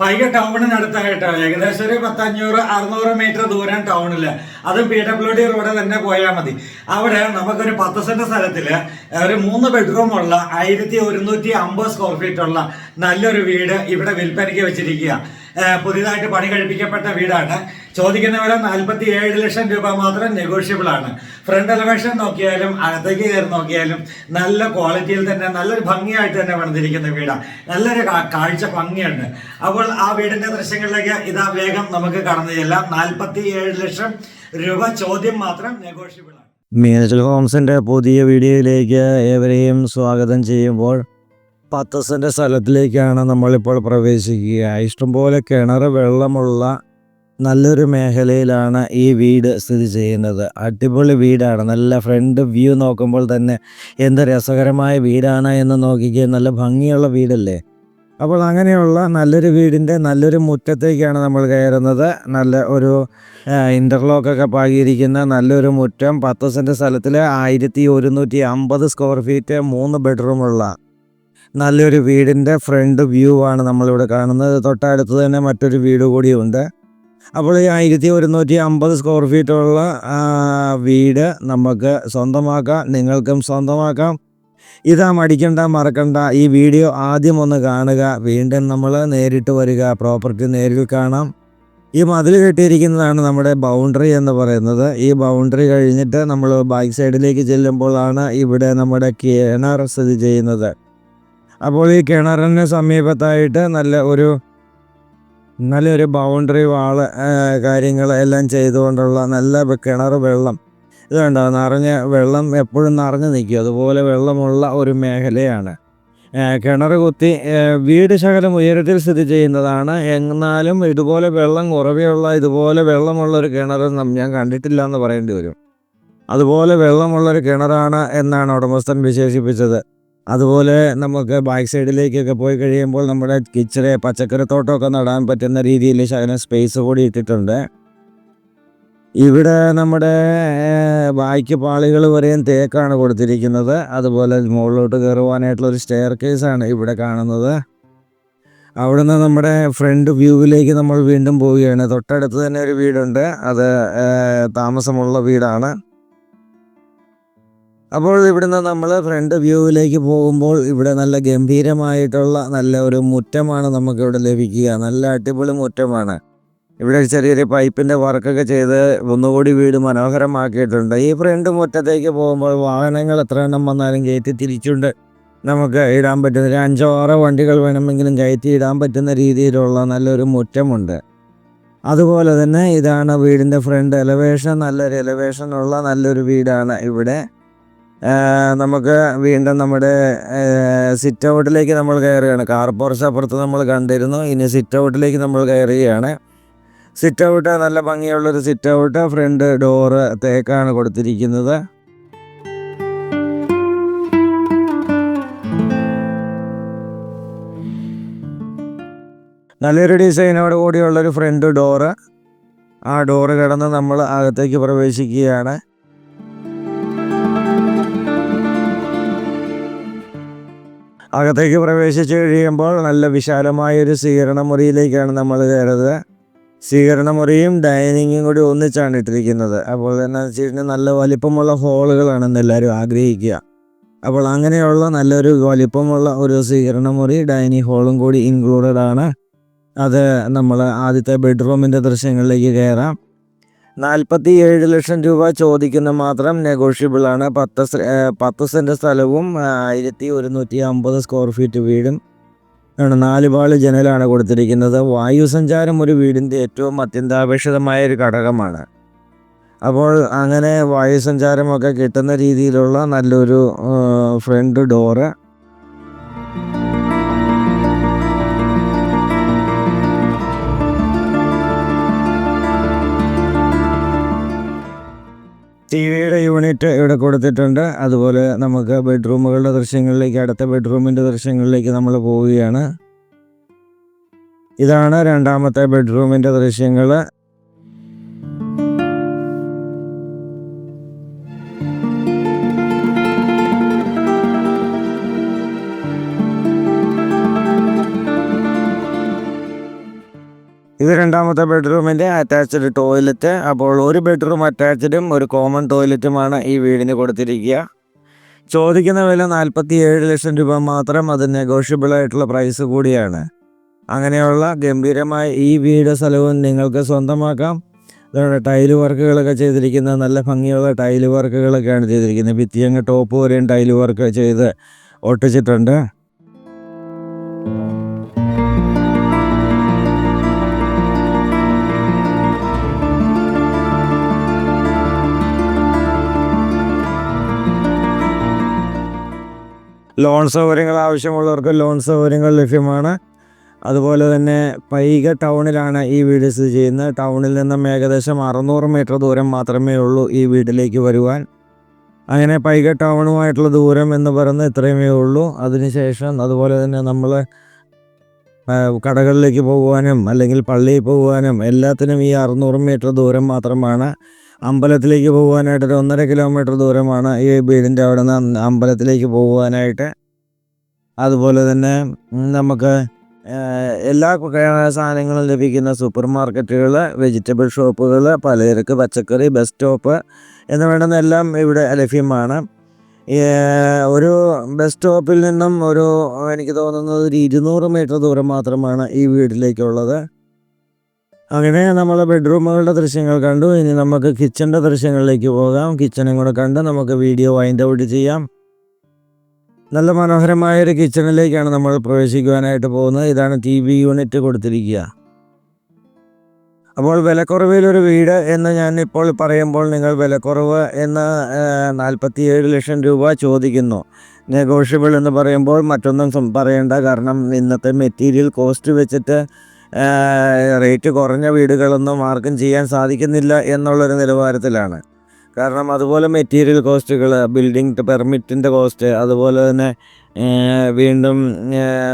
പൈക ടൗണിനടുത്തായിട്ട് ഏകദേശം ഒരു പത്തഞ്ഞൂറ് അറുന്നൂറ് മീറ്റർ ദൂരം ടൗണിൽ അതും പി ഡബ്ല്യു ഡി റോഡ് തന്നെ പോയാൽ മതി. അവിടെ നമുക്കൊരു പത്ത് സെന്റ് സ്ഥലത്തിൽ ഒരു മൂന്ന് ബെഡ്റൂം ഉള്ള ആയിരത്തി ഒരുന്നൂറ്റി അമ്പത് സ്ക്വയർ ഫീറ്റ് ഉള്ള നല്ലൊരു വീട് ഇവിടെ വിൽപ്പനയ്ക്ക് വെച്ചിരിക്കുക. പുതിയതായിട്ട് പണി കഴിപ്പിക്കപ്പെട്ട വീടാണ്. ചോദിക്കുന്ന വില നാൽപ്പത്തി ഏഴ് ലക്ഷം രൂപ മാത്രം നെഗോഷ്യബിൾ ആണ്. ഫ്രണ്ട് എലവേഷൻ നോക്കിയാലും അകത്തേക്ക് കയറി നോക്കിയാലും നല്ല ക്വാളിറ്റിയിൽ തന്നെ നല്ലൊരു ഭംഗിയായിട്ട് തന്നെ പണിതിരിക്കുന്ന വീടാണ് നല്ലൊരു കാഴ്ച ഭംഗിയുണ്ട്. അപ്പോൾ ആ വീടിന്റെ ദൃശ്യങ്ങളിലേക്ക് ഇതാ വേഗം നമുക്ക് കടന്നു ചെല്ലാം. നാൽപ്പത്തി ഏഴ് ലക്ഷം രൂപ ചോദ്യം മാത്രം നെഗോഷ്യബിൾ ആണ്. മീനച്ചൽ ഹോംസിന്റെ പുതിയ വീഡിയോയിലേക്ക് ഏവരെയും സ്വാഗതം ചെയ്യുമ്പോൾ പത്ത് സെന്റ് സ്ഥലത്തിലേക്കാണ് നമ്മളിപ്പോൾ പ്രവേശിക്കുക. ഇഷ്ടംപോലെ കിണർ വെള്ളമുള്ള നല്ലൊരു മേഖലയിലാണ് ഈ വീട് സ്ഥിതി ചെയ്യുന്നത്. അടിപൊളി വീടാണ്. നല്ല ഫ്രണ്ട് വ്യൂ നോക്കുമ്പോൾ തന്നെ എന്ത് രസകരമായ വീടാണ് എന്ന് നോക്കിക്കുക നല്ല ഭംഗിയുള്ള വീടല്ലേ? അപ്പോൾ അങ്ങനെയുള്ള നല്ലൊരു വീടിന്റെ നല്ലൊരു മുറ്റത്തേക്കാണ് നമ്മൾ കയറുന്നത്. നല്ല ഒരു ഇന്റർലോക്കൊക്കെ പാകിയിരിക്കുന്ന നല്ലൊരു മുറ്റം. പത്ത് സെന്റ് സ്ഥലത്തിൽ ആയിരത്തി ഒരുന്നൂറ്റി അമ്പത് സ്ക്വയർ ഫീറ്റ് മൂന്ന് ബെഡ്റൂമുള്ള നല്ലൊരു വീടിന്റെ ഫ്രണ്ട് വ്യൂ ആണ് നമ്മളിവിടെ കാണുന്നത്. തൊട്ടടുത്ത് തന്നെ മറ്റൊരു വീട് കൂടിയുണ്ട് അപ്പോൾ ഈ ആയിരത്തി ഒരുന്നൂറ്റി അമ്പത് സ്ക്വയർ ഫീറ്റുള്ള വീട് നമുക്ക് സ്വന്തമാക്കാം നിങ്ങൾക്കും സ്വന്തമാക്കാം. ഇതാ മടിക്കണ്ട മറക്കണ്ട ഈ വീഡിയോ ആദ്യം ഒന്ന് കാണുക വീണ്ടും നമ്മൾ നേരിട്ട് വരിക പ്രോപ്പർട്ടി നേരിൽ കാണാം. ഈ മതിൽ കെട്ടിയിരിക്കുന്നതാണ് നമ്മുടെ ബൗണ്ടറി എന്ന് പറയുന്നത്. ഈ ബൗണ്ടറി കഴിഞ്ഞിട്ട് നമ്മൾ ബാക്ക് സൈഡിലേക്ക് ചെല്ലുമ്പോഴാണ് ഇവിടെ നമ്മുടെ കിണർ സ്ഥിതി ചെയ്യുന്നത്. അപ്പോൾ ഈ കിണറിന് സമീപത്തായിട്ട് നല്ല ഒരു നല്ലൊരു ബൗണ്ടറി വാൾ കാര്യങ്ങൾ എല്ലാം ചെയ്തുകൊണ്ടുള്ള നല്ല കിണർ വെള്ളം. ഇത് കണ്ടോ? നിറഞ്ഞ വെള്ളം എപ്പോഴും നിറഞ്ഞു നിൽക്കും. അതുപോലെ വെള്ളമുള്ള ഒരു മേഖലയാണ്. കിണർ കുത്തി വീട് ശകലം ഉയരത്തിൽ സ്ഥിതി ചെയ്യുന്നതാണ്. എന്നാലും ഇതുപോലെ വെള്ളം കുറവെയുള്ള ഇതുപോലെ വെള്ളമുള്ള ഒരു കിണർ ഞാൻ കണ്ടിട്ടില്ല എന്ന് പറയേണ്ടി വരും. അതുപോലെ വെള്ളമുള്ളൊരു കിണറാണ് എന്നാണ് ഉടമസ്ഥൻ വിശേഷിപ്പിച്ചത്. അതുപോലെ നമുക്ക് ബാക്ക് സൈഡിലേക്കൊക്കെ പോയി കഴിയുമ്പോൾ നമ്മുടെ കിച്ചറെ പച്ചക്കറി തോട്ടമൊക്കെ നടാൻ പറ്റുന്ന രീതിയിൽ ശകലം സ്പേസ് കൂടി ഇട്ടിട്ടുണ്ട്. ഇവിടെ നമ്മുടെ ബാക്ക് പാളികൾ വരെയും തേക്കാണ് കൊടുത്തിരിക്കുന്നത്. അതുപോലെ മുകളിലോട്ട് കയറുവാനായിട്ടുള്ള ഒരു സ്റ്റെയർ കേസാണ് ഇവിടെ കാണുന്നത്. അവിടുന്ന് നമ്മുടെ ഫ്രണ്ട് വ്യൂവിലേക്ക് നമ്മൾ വീണ്ടും പോവുകയാണ്. തൊട്ടടുത്ത് തന്നെ ഒരു വീടുണ്ട്. അത് താമസമുള്ള വീടാണ്. അപ്പോൾ ഇവിടുന്ന് നമ്മൾ ഫ്രണ്ട് വ്യൂവിലേക്ക് പോകുമ്പോൾ ഇവിടെ നല്ല ഗംഭീരമായിട്ടുള്ള നല്ല ഒരു മുറ്റമാണ് നമുക്കിവിടെ ലഭിക്കുക. നല്ല അടിപൊളി മുറ്റമാണ്. ഇവിടെ ചെറിയൊരു പൈപ്പിന്റെ വർക്കൊക്കെ ചെയ്ത് ഒന്നുകൂടി വീട് മനോഹരമാക്കിയിട്ടുണ്ട്. ഈ ഫ്രണ്ട് മുറ്റത്തേക്ക് പോകുമ്പോൾ വാഹനങ്ങൾ എത്ര എണ്ണം വന്നാലും കയറ്റി തിരിച്ചുണ്ട്. നമുക്ക് ഇടാൻ പറ്റുന്ന ഒരു അഞ്ചോ ആറോ വണ്ടികൾ വേണമെങ്കിലും കയറ്റി ഇടാൻ പറ്റുന്ന രീതിയിലുള്ള നല്ലൊരു മുറ്റമുണ്ട്. അതുപോലെ തന്നെ ഇതാണ് വീടിന്റെ ഫ്രണ്ട് എലവേഷൻ നല്ലൊരു എലവേഷനുള്ള നല്ലൊരു വീടാണ് ഇവിടെ. നമുക്ക് വീണ്ടും നമ്മുടെ സിറ്റ് ഔട്ടിലേക്ക് നമ്മൾ കയറുകയാണ്. കാർ പോർച്ച് അപ്പുറത്ത് നമ്മൾ കണ്ടിരുന്നു. ഇനി സിറ്റ് ഔട്ടിലേക്ക് നമ്മൾ കയറുകയാണ്. സിറ്റ് ഔട്ട് നല്ല ഭംഗിയുള്ളൊരു സിറ്റ് ഔട്ട് ഫ്രണ്ട് ഡോറ് തേക്കാണ് കൊടുത്തിരിക്കുന്നത്. നല്ലൊരു ഡിസൈനോട് കൂടിയുള്ളൊരു ഫ്രണ്ട് ഡോറ് ആ ഡോറ് കടന്ന് നമ്മൾ അകത്തേക്ക് പ്രവേശിക്കുകയാണ്. അകത്തേക്ക് പ്രവേശിച്ച് കഴിയുമ്പോൾ നല്ല വിശാലമായൊരു സ്വീകരണ മുറിയിലേക്കാണ് നമ്മൾ കയറുന്നത്. സ്വീകരണ മുറിയും ഡൈനിങ്ങും കൂടി ഒന്നിച്ചാണ് ഇട്ടിരിക്കുന്നത്. അപ്പോൾ തന്നെ വെച്ചിട്ടുണ്ടെങ്കിൽ നല്ല വലിപ്പമുള്ള ഹോളുകളാണെന്ന് എല്ലാവരും ആഗ്രഹിക്കുക. അപ്പോൾ അങ്ങനെയുള്ള നല്ലൊരു വലിപ്പമുള്ള ഒരു സ്വീകരണ മുറി ഡൈനിങ് ഹോളും കൂടി ഇൻക്ലൂഡഡ് ആണ് അത് നമ്മൾ ആദ്യത്തെ ബെഡ്റൂമിന്റെ ദൃശ്യങ്ങളിലേക്ക് കയറാം. നാൽപ്പത്തി ഏഴ് ലക്ഷം രൂപ ചോദിക്കുന്ന മാത്രം നെഗോഷ്യബിൾ ആണ് പത്ത് പത്ത് സെന്റ് സ്ഥലവും ആയിരത്തി ഒരുന്നൂറ്റി അമ്പത് സ്ക്വയർ ഫീറ്റ് വീടും. ആണ് നാല് പാൾ ജനലാണ് കൊടുത്തിരിക്കുന്നത്. വായു സഞ്ചാരം ഒരു വീടിന്റെ ഏറ്റവും അത്യന്താപേക്ഷിതമായ ഒരു ഘടകമാണ്. അപ്പോൾ അങ്ങനെ വായു സഞ്ചാരമൊക്കെ കിട്ടുന്ന രീതിയിലുള്ള നല്ലൊരു ഫ്രണ്ട് ഡോറ്. ടി വിയുടെ യൂണിറ്റ് ഇവിടെ കൊടുത്തിട്ടുണ്ട്. അതുപോലെ നമുക്ക് ബെഡ്റൂമുകളുടെ ദൃശ്യങ്ങളിലേക്ക് അടുത്ത ബെഡ്റൂമിന്റെ ദൃശ്യങ്ങളിലേക്ക് നമ്മൾ പോവുകയാണ്. ഇതാണ് രണ്ടാമത്തെ ബെഡ്റൂമിന്റെ ദൃശ്യങ്ങൾ. ഇത് രണ്ടാമത്തെ ബെഡ്റൂമിന്റെ അറ്റാച്ച്ഡ് ടോയ്ലറ്റ് അപ്പോൾ ഒരു ബെഡ്റൂം അറ്റാച്ച്ഡും ഒരു കോമൺ ടോയ്ലറ്റുമാണ് ഈ വീടിന് കൊടുത്തിരിക്കുക. ചോദിക്കുന്ന വില നാൽപ്പത്തി ഏഴ് ലക്ഷം രൂപ മാത്രം അത് നെഗോഷ്യബിൾ ആയിട്ടുള്ള പ്രൈസ് കൂടിയാണ്. അങ്ങനെയുള്ള ഗംഭീരമായ ഈ വീട് സ്ഥലവും നിങ്ങൾക്ക് സ്വന്തമാക്കാം. ഇതുകൊണ്ട് ടൈൽ വർക്കുകളൊക്കെ ചെയ്തിരിക്കുന്ന നല്ല ഭംഗിയുള്ള ടൈൽ വർക്കുകളൊക്കെയാണ് ചെയ്തിരിക്കുന്നത്. ഭിത്തിയങ്ങ് ടോപ്പ് വരെയും ടൈൽ വർക്ക് ചെയ്ത് ഒട്ടിച്ചിട്ടുണ്ട്. ലോൺ സൗകര്യങ്ങൾ ആവശ്യമുള്ളവർക്ക് ലോൺ സൗകര്യങ്ങൾ ലഭ്യമാണ്. അതുപോലെ തന്നെ പൈക ടൗണിലാണ് ഈ വീട് സ്ഥിതി ചെയ്യുന്നത്. ടൗണിൽ നിന്നും ഏകദേശം അറുന്നൂറ് മീറ്റർ ദൂരം മാത്രമേ ഉള്ളൂ ഈ വീട്ടിലേക്ക് വരുവാൻ. അങ്ങനെ പൈക ടൗണുമായിട്ടുള്ള ദൂരം എന്ന് പറയുന്നത് ഇത്രയുമേ ഉള്ളൂ. അതിനുശേഷം അതുപോലെ തന്നെ നമ്മൾ കടകളിലേക്ക് പോകുവാനും അല്ലെങ്കിൽ പള്ളിയിൽ പോകുവാനും എല്ലാത്തിനും ഈ അറുന്നൂറ് മീറ്റർ ദൂരം മാത്രമാണ്. അമ്പലത്തിലേക്ക് പോകുവാനായിട്ട് ഒരു ഒന്നര കിലോമീറ്റർ ദൂരമാണ് ഈ വീടിന്റെ അവിടെ നിന്ന് അമ്പലത്തിലേക്ക് പോകുവാനായിട്ട്. അതുപോലെ തന്നെ നമുക്ക് എല്ലാ സാധനങ്ങളും ലഭിക്കുന്ന സൂപ്പർ മാർക്കറ്റുകൾ വെജിറ്റബിൾ ഷോപ്പുകൾ പലചരക്ക് പച്ചക്കറി ബസ് സ്റ്റോപ്പ് എന്ന് ഇവിടെ ലഭ്യമാണ്. ഒരു ബസ് സ്റ്റോപ്പിൽ നിന്നും ഒരു എനിക്ക് തോന്നുന്നത് ഒരു ഇരുന്നൂറ് മീറ്റർ ദൂരം മാത്രമാണ് ഈ വീട്ടിലേക്കുള്ളത്. അങ്ങനെ നമ്മൾ ബെഡ്റൂമുകളുടെ ദൃശ്യങ്ങൾ കണ്ടു. ഇനി നമുക്ക് കിച്ചന്റെ ദൃശ്യങ്ങളിലേക്ക് പോകാം. കിച്ചണും കൂടെ കണ്ട് നമുക്ക് വീഡിയോ വൈൻഡ് ഔട്ട് ചെയ്യാം. നല്ല മനോഹരമായ ഒരു കിച്ചണിലേക്കാണ് നമ്മൾ പ്രവേശിക്കുവാനായിട്ട് പോകുന്നത്. ഇതാണ് ടി വി യൂണിറ്റ് കൊടുത്തിരിക്കുക. അപ്പോൾ വിലക്കുറവിലൊരു വീട് എന്ന് ഞാൻ ഇപ്പോൾ പറയുമ്പോൾ നിങ്ങൾ വിലക്കുറവ് എന്ന് നാൽപ്പത്തിയേഴ് ലക്ഷം രൂപ ചോദിക്കുന്നു. നെഗോഷ്യബിൾ എന്ന് പറയുമ്പോൾ മറ്റൊന്നും പറയേണ്ട കാരണം ഇന്നത്തെ മെറ്റീരിയൽ കോസ്റ്റ് വെച്ചിട്ട് റേറ്റ് കുറഞ്ഞ വീടുകളൊന്നും ആർക്കും ചെയ്യാൻ സാധിക്കുന്നില്ല എന്നുള്ളൊരു നിലവാരത്തിലാണ്. കാരണം അതുപോലെ മെറ്റീരിയൽ കോസ്റ്റുകൾ ബിൽഡിംഗ് പെർമിറ്റിന്റെ കോസ്റ്റ് അതുപോലെ തന്നെ വീണ്ടും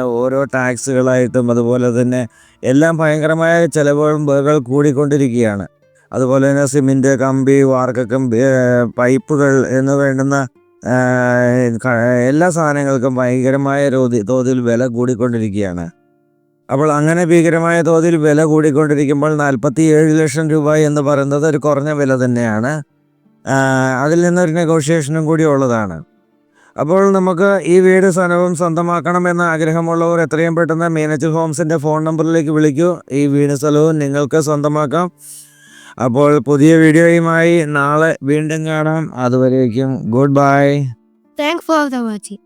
ഓരോ ടാക്സുകളായിട്ടും അതുപോലെ തന്നെ എല്ലാം ഭയങ്കരമായ ചിലവുകൾ കൂടിക്കൊണ്ടിരിക്കുകയാണ്. അതുപോലെ തന്നെ സിമെന്റ് കമ്പി വാർക്ക കമ്പി പൈപ്പുകൾ എന്ന് വേണ്ടുന്ന എല്ലാ സാധനങ്ങൾക്കും ഭയങ്കരമായ തോതിൽ വില കൂടിക്കൊണ്ടിരിക്കുകയാണ്. അപ്പോൾ അങ്ങനെ ഭീകരമായ തോതിൽ വില കൂടിക്കൊണ്ടിരിക്കുമ്പോൾ നാൽപ്പത്തി ഏഴ് ലക്ഷം രൂപ എന്ന് പറയുന്നത് ഒരു കുറഞ്ഞ വില തന്നെയാണ്. അതിൽ നിന്നൊരു നെഗോഷിയേഷനും കൂടി ഉള്ളതാണ്. അപ്പോൾ നമുക്ക് ഈ വീട് സ്ഥലവും സ്വന്തമാക്കണമെന്ന ആഗ്രഹമുള്ളവർ എത്രയും പെട്ടെന്ന് മീനച്ച് ഹോംസിന്റെ ഫോൺ നമ്പറിലേക്ക് വിളിക്കൂ. ഈ വീട് സ്ഥലവും നിങ്ങൾക്ക് സ്വന്തമാക്കാം. അപ്പോൾ പുതിയ വീഡിയോയുമായി നാളെ വീണ്ടും കാണാം. അതുവരേക്കും goodbye. Thank for the watching.